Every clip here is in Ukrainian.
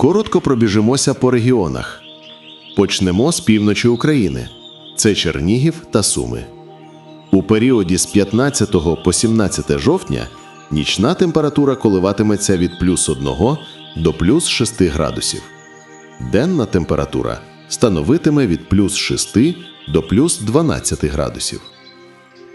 Коротко пробіжимося по регіонах. Почнемо з півночі України. Це Чернігів та Суми. У періоді з 15 по 17 жовтня нічна температура коливатиметься від плюс 1 до плюс 6 градусів. Денна температура становитиме від плюс 6 до плюс 12 градусів.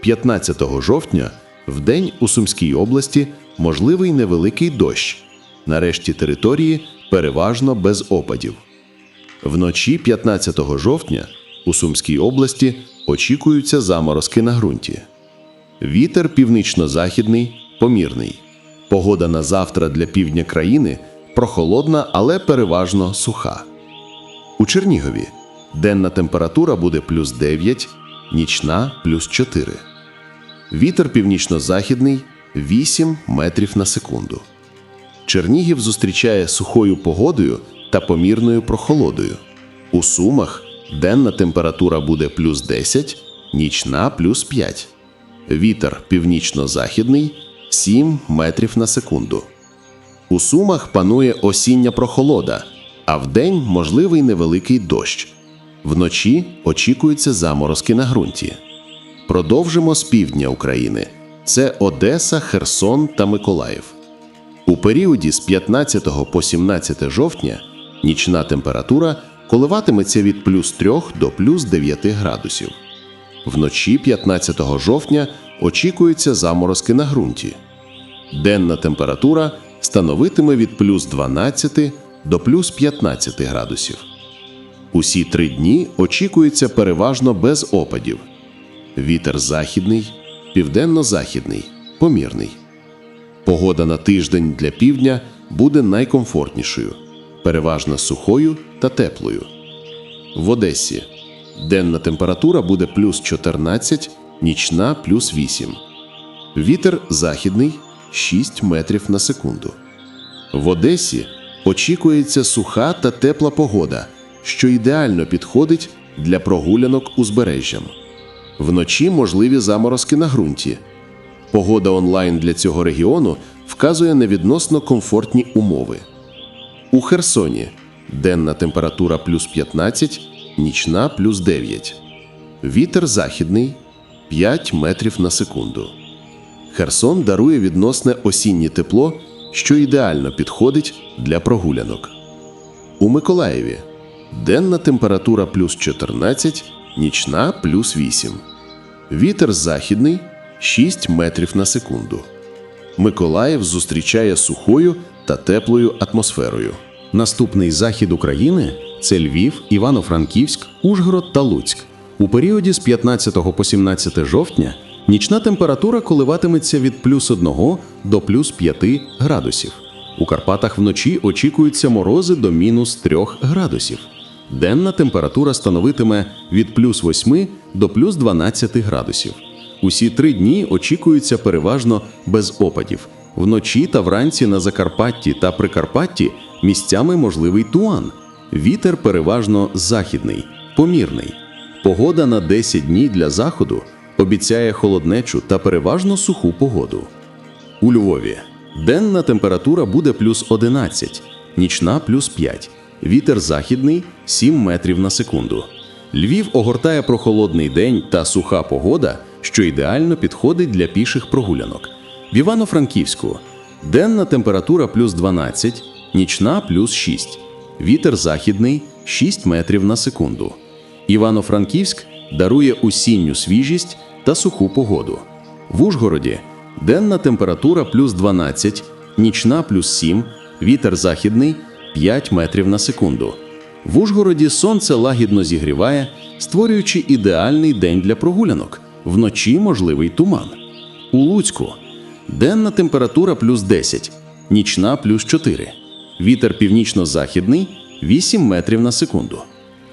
15 жовтня в день у Сумській області можливий невеликий дощ. На решті території переважно без опадів. Вночі 15 жовтня у Сумській області очікуються заморозки на ґрунті. Вітер північно-західний помірний. Погода на завтра для півдня країни прохолодна, але переважно суха. У Чернігові денна температура буде плюс 9, нічна плюс 4. Вітер північно-західний 8 метрів на секунду. Чернігів зустрічає сухою погодою та помірною прохолодою. У Сумах денна температура буде плюс 10, нічна плюс 5. Вітер північно-західний 7 метрів на секунду. У Сумах панує осіння прохолода, а вдень можливий невеликий дощ. Вночі очікуються заморозки на ґрунті. Продовжимо з півдня України. Це Одеса, Херсон та Миколаїв. У періоді з 15 по 17 жовтня нічна температура коливатиметься від плюс 3 до плюс 9 градусів. Вночі 15 жовтня очікуються заморозки на ґрунті. Денна температура становитиме від плюс 12 до плюс 15 градусів. Усі три дні очікується переважно без опадів. Вітер західний, південно-західний, помірний. Погода на тиждень для півдня буде найкомфортнішою, переважно сухою та теплою. В Одесі денна температура буде плюс 14, нічна плюс 8. Вітер західний 6 метрів на секунду. В Одесі очікується суха та тепла погода, що ідеально підходить для прогулянок узбережжям. Вночі можливі заморозки на ґрунті. Погода онлайн для цього регіону вказує на відносно комфортні умови. У Херсоні денна температура плюс 15, нічна плюс 9. Вітер західний 5 метрів на секунду. Херсон дарує відносне осіннє тепло, що ідеально підходить для прогулянок. У Миколаєві денна температура плюс 14, нічна плюс 8. Вітер західний 6 метрів на секунду. Миколаїв зустрічає сухою та теплою атмосферою. Наступний захід України це Львів, Івано-Франківськ, Ужгород та Луцьк. У періоді з 15 по 17 жовтня нічна температура коливатиметься від плюс 1 до плюс 5 градусів. У Карпатах вночі очікуються морози до мінус 3 градусів. Денна температура становитиме від плюс 8 до плюс 12 градусів. Усі три дні очікуються переважно без опадів. Вночі та вранці на Закарпатті та Прикарпатті місцями можливий туан. Вітер переважно західний, помірний. Погода на 10 днів для заходу обіцяє холоднечу та переважно суху погоду. У Львові денна температура буде плюс 11, нічна плюс 5. Вітер західний 7 метрів на секунду. Львів огортає прохолодний день та суха погода, що ідеально підходить для піших прогулянок. В Івано-Франківську денна температура плюс 12, нічна плюс 6. Вітер західний 6 метрів на секунду. Івано-Франківськ дарує осінню свіжість та суху погоду. В Ужгороді денна температура плюс 12, нічна плюс 7, вітер західний 5 метрів на секунду. В Ужгороді сонце лагідно зігріває, створюючи ідеальний день для прогулянок. Вночі можливий туман. У Луцьку денна температура плюс 10, нічна плюс 4. Вітер північно-західний 8 метрів на секунду.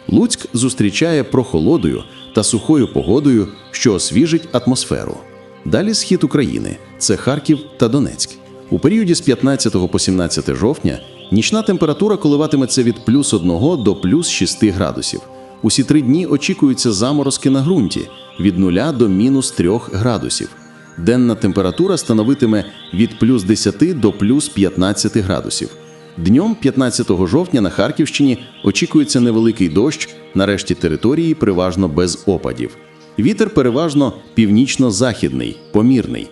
Луцьк зустрічає прохолодою та сухою погодою, що освіжить атмосферу. Далі схід України це Харків та Донецьк. У періоді з 15 по 17 жовтня нічна температура коливатиметься від плюс 1 до плюс 6 градусів. Усі три дні очікуються заморозки на ґрунті від 0 до мінус 3 градусів. Денна температура становитиме від плюс 10 до плюс 15 градусів. Днем 15 жовтня на Харківщині очікується невеликий дощ, на решті території переважно без опадів. Вітер переважно північно-західний, помірний.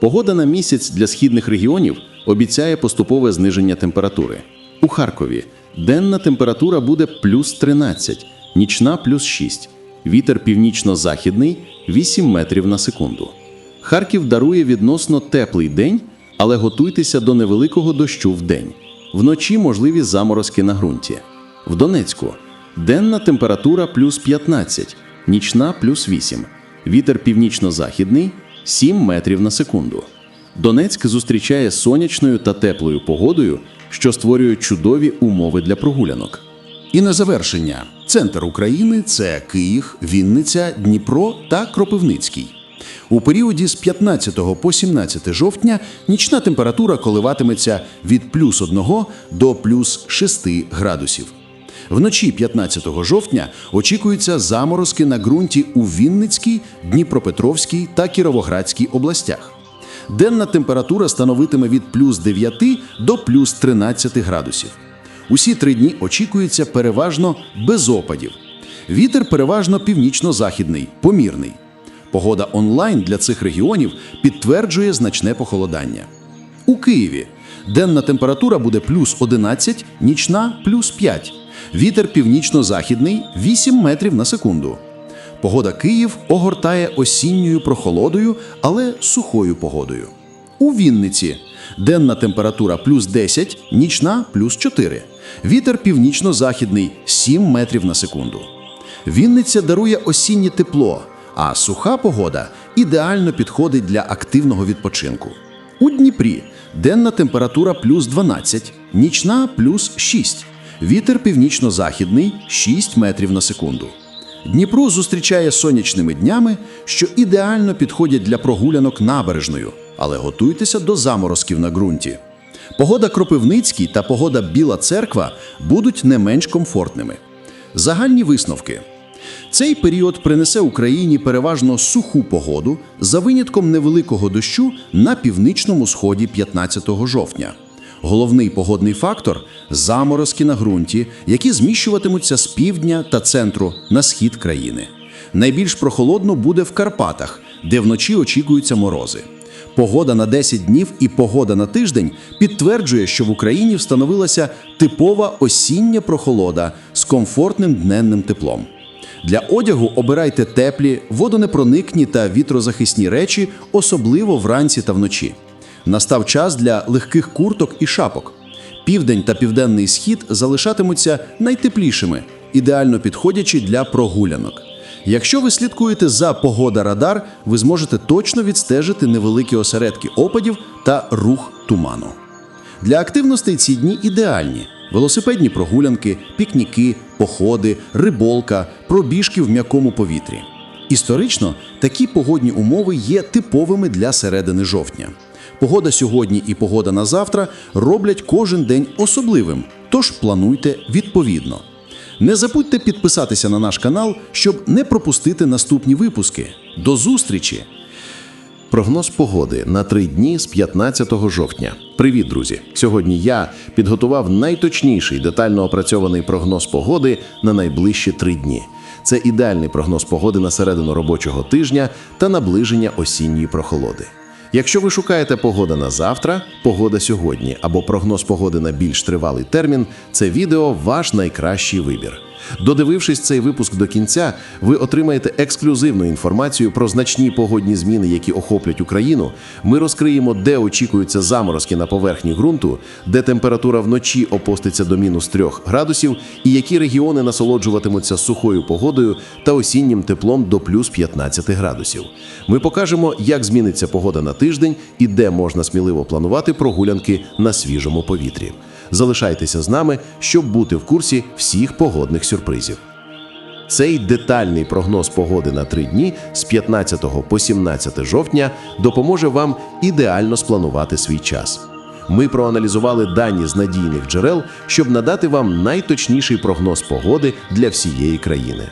Погода на місяць для східних регіонів обіцяє поступове зниження температури. У Харкові денна температура буде плюс 13, нічна плюс 6. Вітер північно-західний 8 метрів на секунду. Харків дарує відносно теплий день, але готуйтеся до невеликого дощу в день. Вночі можливі заморозки на ґрунті. В Донецьку денна температура плюс 15, нічна плюс 8. Вітер північно-західний 7 метрів на секунду. Донецьк зустрічає сонячною та теплою погодою, що створює чудові умови для прогулянок. І на завершення центр України це Київ, Вінниця, Дніпро та Кропивницький. У періоді з 15 по 17 жовтня нічна температура коливатиметься від плюс 1 до плюс 6 градусів. Вночі 15 жовтня очікуються заморозки на ґрунті у Вінницькій, Дніпропетровській та Кіровоградській областях. Денна температура становитиме від плюс 9 до плюс 13 градусів. Усі три дні очікується переважно без опадів. Вітер переважно північно-західний, помірний. Погода онлайн для цих регіонів підтверджує значне похолодання. У Києві денна температура буде плюс 11, нічна плюс 5. Вітер північно-західний 8 метрів на секунду. Погода Київ огортає осінньою прохолодою, але сухою погодою. У Вінниці денна температура плюс 10, нічна плюс 4. Вітер північно-західний 7 метрів на секунду. Вінниця дарує осіннє тепло, а суха погода ідеально підходить для активного відпочинку. У Дніпрі денна температура плюс 12, нічна плюс 6. Вітер північно-західний 6 метрів на секунду. Дніпро зустрічає сонячними днями, що ідеально підходять для прогулянок набережною, але готуйтеся до заморозків на ґрунті. Погода Кропивницький та погода Біла Церква будуть не менш комфортними. Загальні висновки. Цей період принесе Україні переважно суху погоду за винятком невеликого дощу на північному сході 15 жовтня. Головний погодний фактор заморозки на ґрунті, які зміщуватимуться з півдня та центру на схід країни. Найбільш прохолодно буде в Карпатах, де вночі очікуються морози. Погода на 10 днів і погода на тиждень підтверджує, що в Україні встановилася типова осіння прохолода з комфортним дненним теплом. Для одягу обирайте теплі, водонепроникні та вітрозахисні речі, особливо вранці та вночі. Настав час для легких курток і шапок. Південь та південний схід залишатимуться найтеплішими, ідеально підходячи для прогулянок. Якщо ви слідкуєте за погода радар, ви зможете точно відстежити невеликі осередки опадів та рух туману. Для активностей ці дні ідеальні: велосипедні прогулянки, пікніки, походи, риболка, пробіжки в м'якому повітрі. Історично такі погодні умови є типовими для середини жовтня. Погода сьогодні і погода на завтра роблять кожен день особливим, тож плануйте відповідно. Не забудьте підписатися на наш канал, щоб не пропустити наступні випуски. До зустрічі! Прогноз погоди на три дні з 15 жовтня. Привіт, друзі! Сьогодні я підготував найточніший детально опрацьований прогноз погоди на найближчі три дні. Це ідеальний прогноз погоди на середину робочого тижня та наближення осінньої прохолоди. Якщо ви шукаєте погода на завтра, погода сьогодні або прогноз погоди на більш тривалий термін, це відео ваш найкращий вибір. Додивившись цей випуск до кінця, ви отримаєте ексклюзивну інформацію про значні погодні зміни, які охоплять Україну. Ми розкриємо, де очікуються заморозки на поверхні ґрунту, де температура вночі опуститься до мінус 3 градусів, і які регіони насолоджуватимуться сухою погодою та осіннім теплом до плюс 15 градусів. Ми покажемо, як зміниться погода на тиждень і де можна сміливо планувати прогулянки на свіжому повітрі. Залишайтеся з нами, щоб бути в курсі всіх погодних сюрпризів. Цей детальний прогноз погоди на три дні з 15 по 17 жовтня допоможе вам ідеально спланувати свій час. Ми проаналізували дані з надійних джерел, щоб надати вам найточніший прогноз погоди для всієї країни.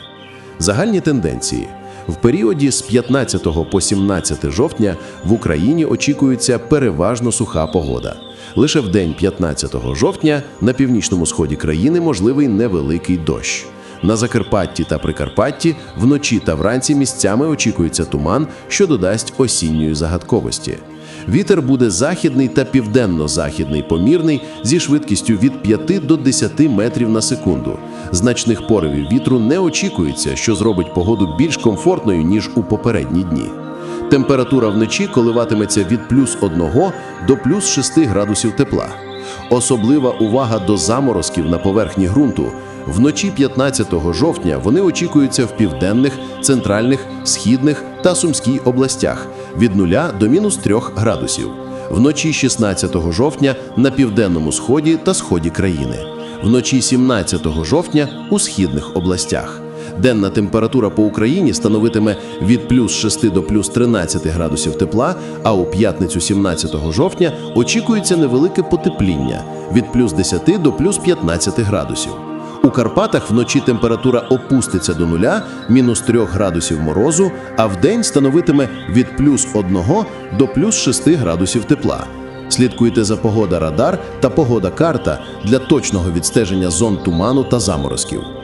Загальні тенденції. В періоді з 15 по 17 жовтня в Україні очікується переважно суха погода. Лише в день 15 жовтня на північному сході країни можливий невеликий дощ. На Закарпатті та Прикарпатті вночі та вранці місцями очікується туман, що додасть осінньої загадковості. Вітер буде західний та південно-західний помірний зі швидкістю від 5 до 10 метрів на секунду. Значних поривів вітру не очікується, що зробить погоду більш комфортною, ніж у попередні дні. Температура вночі коливатиметься від плюс 1 до плюс 6 градусів тепла. Особлива увага до заморозків на поверхні ґрунту. Вночі 15 жовтня вони очікуються в південних, центральних, східних та сумській областях від 0 до мінус 3 градусів. Вночі 16 жовтня на південному сході та сході країни. Вночі 17 жовтня у східних областях. Денна температура по Україні становитиме від плюс 6 до плюс 13 градусів тепла, а у п'ятницю 17 жовтня очікується невелике потепління від плюс 10 до плюс 15 градусів. У Карпатах вночі температура опуститься до нуля, мінус 3 градусів морозу, а вдень становитиме від плюс 1 до плюс 6 градусів тепла. Слідкуйте за погода радар та погода карта для точного відстеження зон туману та заморозків.